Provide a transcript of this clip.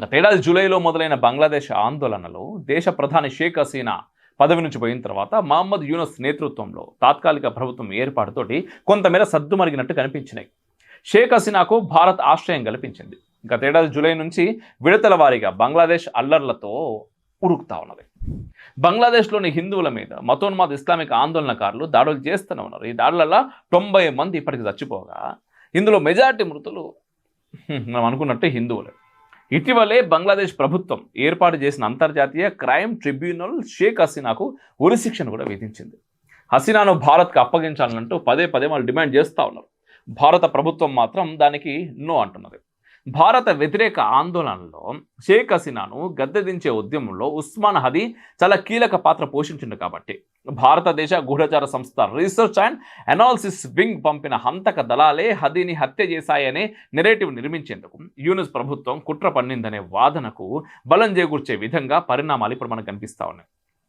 గతేడాది జూలైలో మొదలైన బంగ్లాదేశ్ ఆందోళనలో దేశ ప్రధాని షేక్ హసీనా పదవి నుంచి పోయిన తర్వాత మహమ్మద్ యూనస్ నేతృత్వంలో తాత్కాలిక ప్రభుత్వం ఏర్పాటుతోటి కొంతమేర సద్దుమరిగినట్టు కనిపించినాయి. షేక్ హసీనాకు భారత్ ఆశ్రయం కల్పించింది. గతేడాది జూలై నుంచి విడతల వారీగా బంగ్లాదేశ్ అల్లర్లతో ఉరుకుతా ఉన్నది. బంగ్లాదేశ్లోని హిందువుల మీద మతోన్మాద్ ఇస్లామిక్ ఆందోళనకారులు దాడులు చేస్తూనే ఉన్నారు. ఈ దాడులలో తొంభై మంది ఇప్పటికి చచ్చిపోగా ఇందులో మెజారిటీ మృతులు మనం అనుకున్నట్టు హిందువులే. ఇటీవలే బంగ్లాదేశ్ ప్రభుత్వం ఏర్పాటు చేసిన అంతర్జాతీయ క్రైమ్ ట్రిబ్యునల్ షేక్ హసీనాకు ఉరిశిక్షను కూడా విధించింది. హసీనాను భారత్కు అప్పగించాలంటూ పదే పదే వాళ్ళు డిమాండ్ చేస్తూ ఉన్నారు. భారత ప్రభుత్వం మాత్రం దానికి నో అంటున్నది. భారత వ్యతిరేక ఆందోళనలో షేక్ హసీనాను గద్దెదించే ఉద్యమంలో ఉస్మాన్ హదీ చాలా కీలక పాత్ర పోషించింది కాబట్టి. భారతదేశ గూఢచార సంస్థ రీసెర్చ్ అండ్ అనాలిసిస్ వింగ్ పంపిన హంతక దళాలే హదీని హత్య చేశాయనే నెరేటివ్ నిర్మించేందుకు యూనిస్ ప్రభుత్వం కుట్ర పన్నిందనే వాదనకు బలం చేకూర్చే విధంగా పరిణామాలు ఇప్పుడు మనకు కనిపిస్తా ఉన్నాయి.